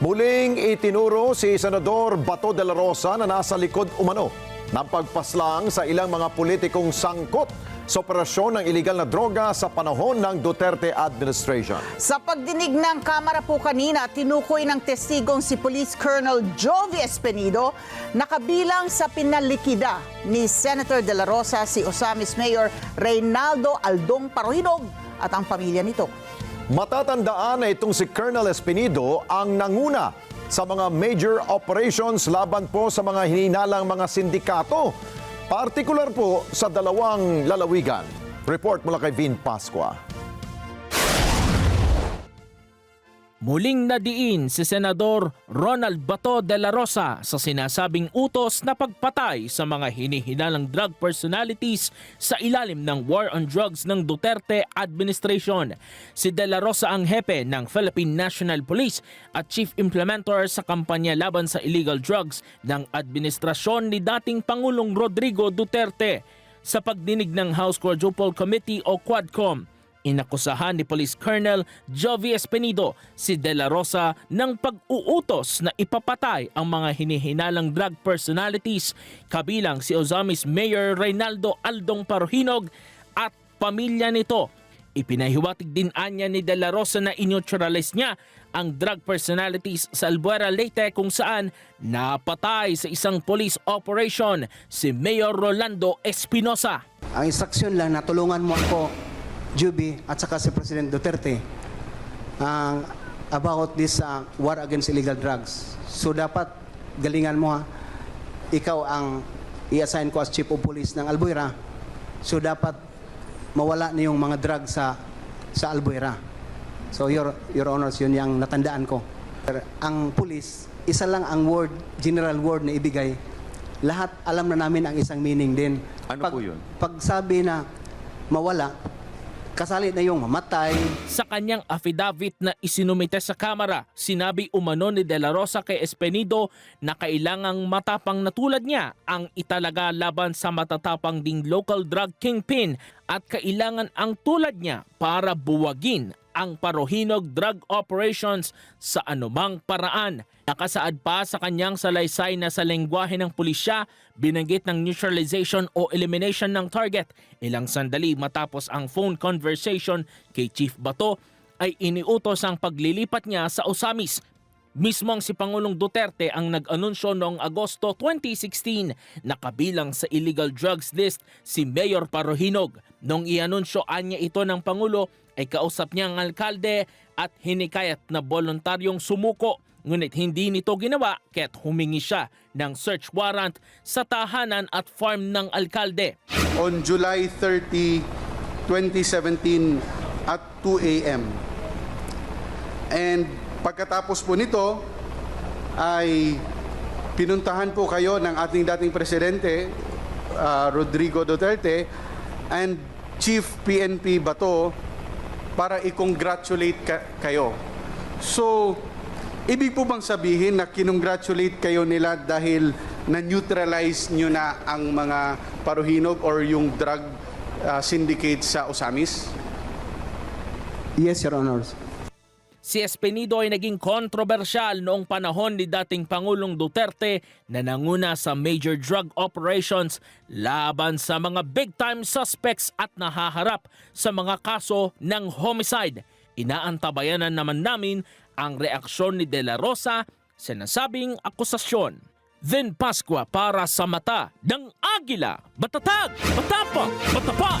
Muling itinuro si Senador Bato de la Rosa na nasa likod umano ng pagpaslang sa ilang mga politikong sangkot sa operasyon ng iligal na droga sa panahon ng Duterte administration. Sa pagdinig ng Kamara po kanina, tinukoy ng testigong si Police Colonel Jovi Espenido na kabilang sa pinalikida ni Senator De La Rosa si Osamis Mayor Reynaldo Aldong Parohinog at ang pamilya nito. Matatandaan na itong si Colonel Espinido ang nanguna sa mga major operations laban po sa mga hininalang mga sindikato, partikular po sa dalawang lalawigan. Report mula kay Vin Pasqua. Muling nadiin si Senador Ronald Bato de la Rosa sa sinasabing utos na pagpatay sa mga hinihinalang drug personalities sa ilalim ng war on drugs ng Duterte administration. Si de la Rosa ang hepe ng Philippine National Police at chief implementer sa kampanya laban sa illegal drugs ng administrasyon ni dating Pangulong Rodrigo Duterte. Sa pagdinig ng House Quadruple Committee o Quadcom, Inakusahan ni Police Colonel Jovi Espenido si De La Rosa ng pag-uutos na ipapatay ang mga hinihinalang drug personalities kabilang si Ozamis Mayor Reynaldo Aldong Parohinog at pamilya nito. Ipinahiwatig din anya ni De La Rosa na ineutralize niya ang drug personalities sa Albuera Leyte kung saan napatay sa isang police operation si Mayor Rolando Espinosa. Ang instruksyon lang na tulungan mo ako, Juby, at saka si President Duterte ang about this uh, war against illegal drugs. So dapat galingan mo ha. Ikaw ang i-assign ko as Chief of Police ng Albuera. So dapat mawala na yung mga drugs sa sa Albuera. So your your honors yun yung natandaan ko. Ang police, isa lang ang word, general word na ibigay. Lahat alam na namin ang isang meaning din. Ano pag, po yun? Pag sabi na mawala, kasali na yung mamatay, Sa kanyang affidavit na isinumite sa Kamara, sinabi umano ni De La Rosa kay Espenido na kailangang matapang na tulad niya ang italaga laban sa matatapang ding local drug kingpin at kailangan ang tulad niya para buwagin ang parohinog drug operations sa anumang paraan. Nakasaad pa sa kanyang salaysay na sa lengguwahe ng pulisya, binanggit ng neutralization o elimination ng target. Ilang sandali matapos ang phone conversation kay Chief Bato ay iniutos ang paglilipat niya sa Osamis. Mismong si Pangulong Duterte ang nag-anunsyo noong Agosto 2016 na kabilang sa illegal drugs list si Mayor Parohinog. Nung i-anunsyo anya ito ng Pangulo ay kausap niya ang alkalde at hinikayat na voluntaryong sumuko. Ngunit hindi nito ginawa kaya't humingi siya ng search warrant sa tahanan at farm ng alkalde. on July 30, 2017 at 2 a.m. And pagkatapos po nito ay pinuntahan po kayo ng ating dating presidente ah, Rodrigo Duterte and Chief PNP Bato para i-congratulate ka- kayo. So, ibig po bang sabihin na kinongratulate kayo nila dahil na-neutralize nyo na ang mga paruhinog or yung drug ah, syndicate sa Osamis? yes, your honors. Si Espenido ay naging kontrobersyal noong panahon ni dating Pangulong Duterte na nanguna sa major drug operations laban sa mga big-time suspects at nahaharap sa mga kaso ng homicide. Inaantabayanan naman namin ang reaksyon ni De La Rosa sa nasabing akusasyon. Then Pasqua para sa mata ng Agila. Batatag! Matapang! Matapat!